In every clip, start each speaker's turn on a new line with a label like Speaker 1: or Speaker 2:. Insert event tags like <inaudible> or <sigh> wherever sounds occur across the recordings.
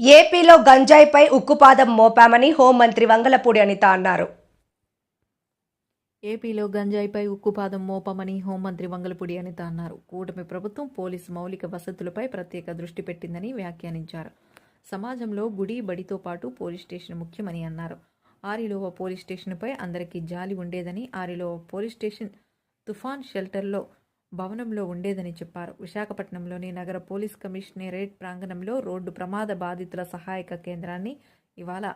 Speaker 1: ఏపీలో గంజాయిపై ఉక్కుపాదం మోపామని హోంమంత్రి వంగలపూడి అనిత అన్నారు.
Speaker 2: ఏపీలో గంజాయిపై ఉక్కుపాదం మోపమని హోంమంత్రి వంగలపూడి అనిత అన్నారు. కూటమి ప్రభుత్వం పోలీసు మౌలిక వసతులపై ప్రత్యేక దృష్టి పెట్టిందని వ్యాఖ్యానించారు. సమాజంలో గుడి బడితో పాటు పోలీస్ స్టేషన్ ముఖ్యమని అన్నారు. ఆరిలోవ పోలీస్ స్టేషన్పై అందరికీ జాలి ఉండేదని ఆరిలోవ పోలీస్ స్టేషన్ తుఫాన్ షెల్టర్లో భవనంలో ఉండేదని చెప్పారు. విశాఖపట్నంలోని నగర పోలీస్ కమిషనరేట్ ప్రాంగణంలో రోడ్డు ప్రమాద బాధితుల సహాయక కేంద్రాన్ని ఇవాళ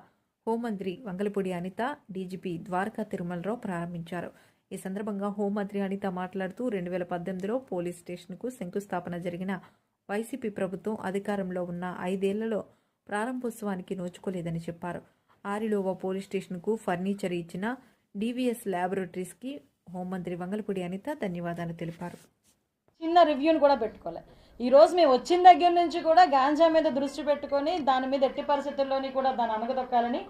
Speaker 2: హోంమంత్రి వంగలపూడి అనిత డీజీపీ ద్వారకా తిరుమలరావు ప్రారంభించారు. ఈ సందర్భంగా హోంమంత్రి అనిత మాట్లాడుతూ రెండు వేల పద్దెనిమిదిలో పోలీస్ స్టేషన్కు శంకుస్థాపన జరిగిన వైసీపీ ప్రభుత్వం అధికారంలో ఉన్న ఐదేళ్ళలో ప్రారంభోత్సవానికి నోచుకోలేదని చెప్పారు. ఆరిలోవ పోలీస్ స్టేషన్కు ఫర్నిచర్ ఇచ్చిన డీవీఎస్ ల్యాబొరేటరీస్కి హోంమంత్రి వంగలపూడి అనిత ధన్యవాదాలు తెలిపారు.
Speaker 3: చిన్న రివ్యూని కూడా పెట్టుకోలే. ఈ రోజు మేము వచ్చిన దగ్గర నుంచి కూడా గాంజా మీద దృష్టి పెట్టుకొని దాని మీద ఎట్టి పరిస్థితుల్లోని కూడా దాన్ని అనగదొక్కాలని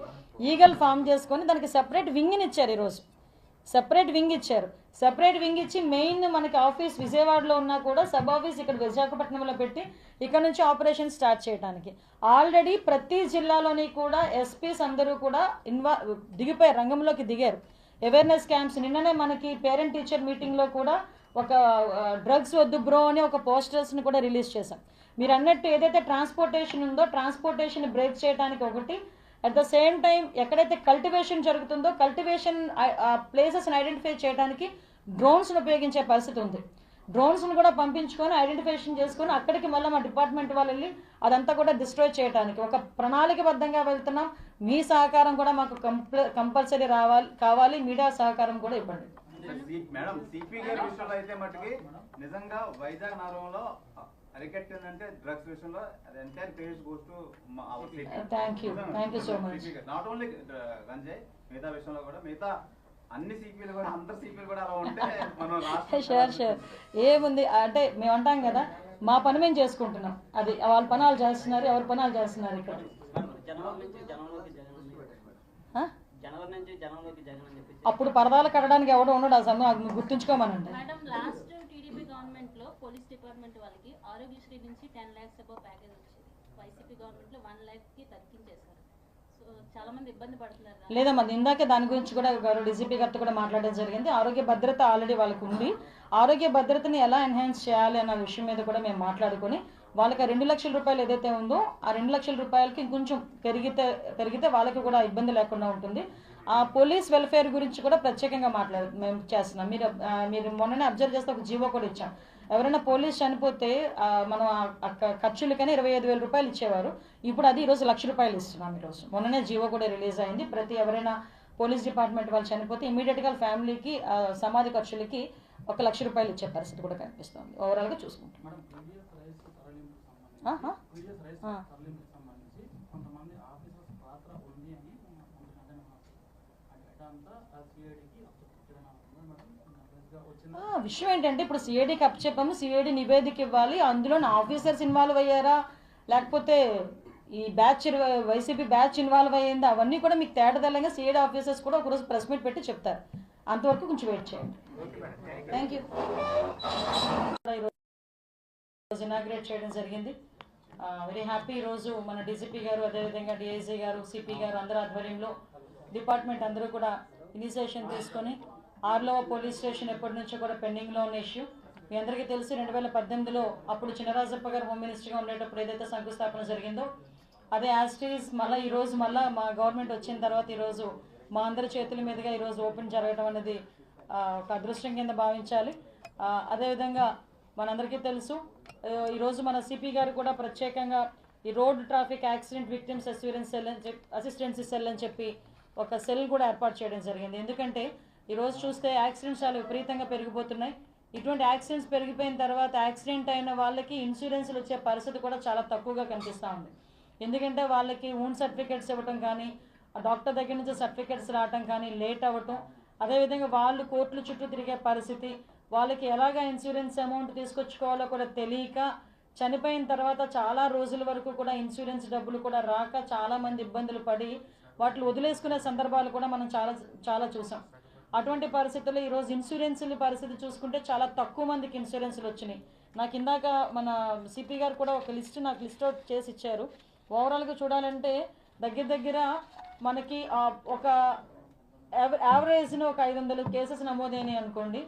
Speaker 3: ఈగల్ ఫామ్ చేసుకొని దానికి సెపరేట్ వింగ్ని ఇచ్చారు ఈరోజు సెపరేట్ వింగ్ ఇచ్చారు. సెపరేట్ వింగ్ ఇచ్చి మెయిన్ మనకి ఆఫీస్ విజయవాడలో ఉన్నా కూడా సబ్ ఆఫీస్ ఇక్కడ విశాఖపట్నంలో పెట్టి ఇక్కడ నుంచి ఆపరేషన్ స్టార్ట్ చేయడానికి ఆల్రెడీ ప్రతి జిల్లాలోని కూడా ఎస్పీస్ అందరూ కూడా ఇన్వా దిగిపోయారు రంగంలోకి దిగారు. అవేర్నెస్ క్యాంప్స్ నిన్ననే మనకి పేరెంట్ టీచర్ మీటింగ్లో కూడా ఒక డ్రగ్స్ వద్దు బ్రో అని ఒక పోస్టర్స్ని కూడా రిలీజ్ చేశాం. మీరు అన్నట్టు ఏదైతే ట్రాన్స్పోర్టేషన్ ఉందో ట్రాన్స్పోర్టేషన్ బ్రేక్ చేయడానికి ఒకటి అట్ ద సేమ్ టైం ఎక్కడైతే కల్టివేషన్ జరుగుతుందో కల్టివేషన్ ప్లేసెస్ని ఐడెంటిఫై చేయడానికి డ్రోన్స్ని ఉపయోగించే పరిస్థితి ఉంది. డ్రోన్స్ని కూడా పంపించుకొని ఐడెంటిఫికేషన్ చేసుకొని అక్కడికి మళ్ళీ మా డిపార్ట్మెంట్ వాళ్ళు వెళ్ళి అదంతా కూడా డిస్ట్రాయ్ చేయడానికి ఒక ప్రణాళికబద్ధంగా వెళ్తున్నాం. మీ సహకారం కూడా మాకు కంపల్ కంపల్సరీ రావాలి కావాలి. మీడియా సహకారం కూడా ఇవ్వండి.
Speaker 4: సి- మేడం సిపి గారి విషయంలో అయితే మట్టుకి నిజంగా వైజాగ్ నగరంలో అరికట్టిందంటే డ్రగ్స్ విషయంలో entire page goes to
Speaker 3: Thank you. Thank you so much.
Speaker 4: Not only ganja మిగతా విషయంలో కూడా మిగతా అన్ని సిపిలు కూడా అందరు సిపిలు కూడా అలా ఉంటే మనం <laughs> రాష్ట్రం
Speaker 3: షూర్ షూర్ ఏముంది? అంటే మేము అంటాం కదా మా పని మేము చేసుకుంటున్నాం. అది వాళ్ళ పని వాళ్ళు చేస్తున్నారు ఎవరి పని వాళ్ళు చేస్తున్నారు ఇక్కడ? అప్పుడు పరదాలు కట్టడానికి ఎవడో ఉండడు ఆ సమయం అది గుర్తుంచుకోమనండి.
Speaker 5: మేడం లాస్ట్ టీడీపీ గవర్నమెంట్లో పోలీస్ డిపార్ట్మెంట్ వాళ్ళకి ఆరోగ్యశ్రీ నుంచి టెన్ ల్యాక్స్ అబౌవ్ ప్యాకేజ్ వచ్చింది. వైసీపీ గవర్నమెంట్లో వన్ ల్యాక్కి తగ్గించేశారు.
Speaker 3: లేదమ్మా ఇందాకే దాని గురించి కూడా గారు డీజీపీ గారితో కూడా మాట్లాడడం జరిగింది. ఆరోగ్య భద్రత ఆల్రెడీ వాళ్ళకు ఉంది. ఆరోగ్య భద్రతని ఎలా ఎన్హాన్స్ చేయాలి అన్న విషయం మీద కూడా మేము మాట్లాడుకొని వాళ్ళకి రెండు లక్షల రూపాయలు ఏదైతే ఉందో ఆ రెండు లక్షల రూపాయలకి ఇంకొంచెం పెరిగితే పెరిగితే వాళ్ళకి కూడా ఇబ్బంది లేకుండా ఉంటుంది. పోలీస్ వెల్ఫేర్ గురించి కూడా ప్రత్యేకంగా మాట్లాడు మేము చేస్తున్నాం. మీరు మీరు మొన్ననే అబ్జర్వ్ చేస్తే ఒక జీవో కూడా ఇచ్చాం. ఎవరైనా పోలీస్ చనిపోతే మనం ఖర్చులకని ఇరవై ఐదు వేల రూపాయలు ఇచ్చేవారు. ఇప్పుడు అది ఈరోజు లక్ష రూపాయలు ఇస్తున్నాం ఈరోజు. మొన్ననే జీవో కూడా రిలీజ్ అయింది. ప్రతి ఎవరైనా పోలీస్ డిపార్ట్మెంట్ వాళ్ళు చనిపోతే ఇమీడియట్గా ఫ్యామిలీకి సమాధి ఖర్చులకి ఒక లక్ష రూపాయలు ఇచ్చే పరిస్థితి కూడా కనిపిస్తుంది. ఓవరాల్గా చూసుకుంటాం ఆహా. ఆ.
Speaker 6: సంబంధించి కొంతమంది ఆఫీసర్స్ పాత్ర ఉంది అని అనుకుంటున్నాను అదంతా సిఐడికి వచ్చిన
Speaker 3: ఆ, విషయం ఏంటంటే ఇప్పుడు సిఐడికి అప్పచెప్పాము సిఐడి నివేదిక ఇవ్వాలి. అందులో నా ఆఫీసర్స్ ఇన్వాల్వ్ అయ్యారా? లేకపోతే ఈ బ్యాచ్ వైసీపీ బ్యాచ్ ఇన్వాల్వ్ అయ్యిందా? అవన్నీ కూడా మీకు తేటదల్లంగా సిఐడి ఆఫీసర్స్ కూడా ఒకరోజు ప్రెస్ మీట్ పెట్టి చెప్తారు. అంతవరకు కొంచెం వెయిట్ చేయండి. థ్యాంక్ యూ ఈరోజు ఇనాగ్రేట్ చేయడం జరిగింది. వెరీ హ్యాపీ ఈరోజు మన డీజీపీ గారు అదేవిధంగా డిఐజీ గారు సిపి గారు అందరి ఆధ్వర్యంలో డిపార్ట్మెంట్ అందరూ కూడా ఇనిషియేషన్ తీసుకొని ఆర్లో పోలీస్ స్టేషన్ ఎప్పటి నుంచో కూడా పెండింగ్లో ఉన్న ఇష్యూ. మీ అందరికీ తెలిసి రెండు వేల పద్దెనిమిదిలో అప్పుడు చినరాజప్ప గారు హోమ్ మినిస్టర్గా ఉండేటప్పుడు ఏదైతే శంకుస్థాపన జరిగిందో అదే యాస్టీస్ మళ్ళీ ఈరోజు మళ్ళీ మా గవర్నమెంట్ వచ్చిన తర్వాత ఈరోజు మా అందరి చేతుల మీదుగా ఈరోజు ఓపెన్ జరగడం అనేది ఒక అదృష్టం కింద భావించాలి. అదేవిధంగా మనందరికీ తెలుసు ఈరోజు మన సిపి గారు కూడా ప్రత్యేకంగా ఈ road traffic accident victims assurance cell అని చెప్పి అసిస్టెన్సీ సెల్ అని చెప్పి ఒక సెల్ కూడా ఏర్పాటు చేయడం జరిగింది. ఎందుకంటే ఈరోజు చూస్తే యాక్సిడెంట్స్ చాలా విపరీతంగా పెరిగిపోతున్నాయి. ఇటువంటి యాక్సిడెంట్స్ పెరిగిపోయిన తర్వాత యాక్సిడెంట్ అయిన వాళ్ళకి ఇన్సూరెన్స్లు వచ్చే పరిస్థితి కూడా చాలా తక్కువగా కనిపిస్తూ ఉంది. ఎందుకంటే వాళ్ళకి ఓన్ సర్టిఫికేట్స్ ఇవ్వటం కానీ ఆ డాక్టర్ దగ్గర నుంచి సర్టిఫికేట్స్ రావటం కానీ లేట్ అవ్వటం అదేవిధంగా వాళ్ళు కోర్టుల చుట్టూ తిరిగే పరిస్థితి వాళ్ళకి ఎలాగ ఇన్సూరెన్స్ అమౌంట్ తీసుకొచ్చుకోవాలో కూడా తెలియక చనిపోయిన తర్వాత చాలా రోజుల వరకు కూడా ఇన్సూరెన్స్ డబ్బులు కూడా రాక చాలామంది ఇబ్బందులు పడి వాటిని వదిలేసుకునే సందర్భాలు కూడా మనం చాలా చాలా చూసాం. అటువంటి పరిస్థితుల్లో ఈరోజు ఇన్సూరెన్స్ల పరిస్థితి చూసుకుంటే చాలా తక్కువ మందికి ఇన్సూరెన్స్లు వచ్చినాయి. నాకు ఇందాక మన సిపి గారు కూడా ఒక లిస్ట్ నాకు లిస్ట్ అవుట్ చేసి ఇచ్చారు. ఓవరాల్గా చూడాలంటే దగ్గర దగ్గర మనకి ఒక యావ- యావరేజ్ను ఒక ఐదు వందలు కేసెస్ నమోదైనాయి అనుకోండి.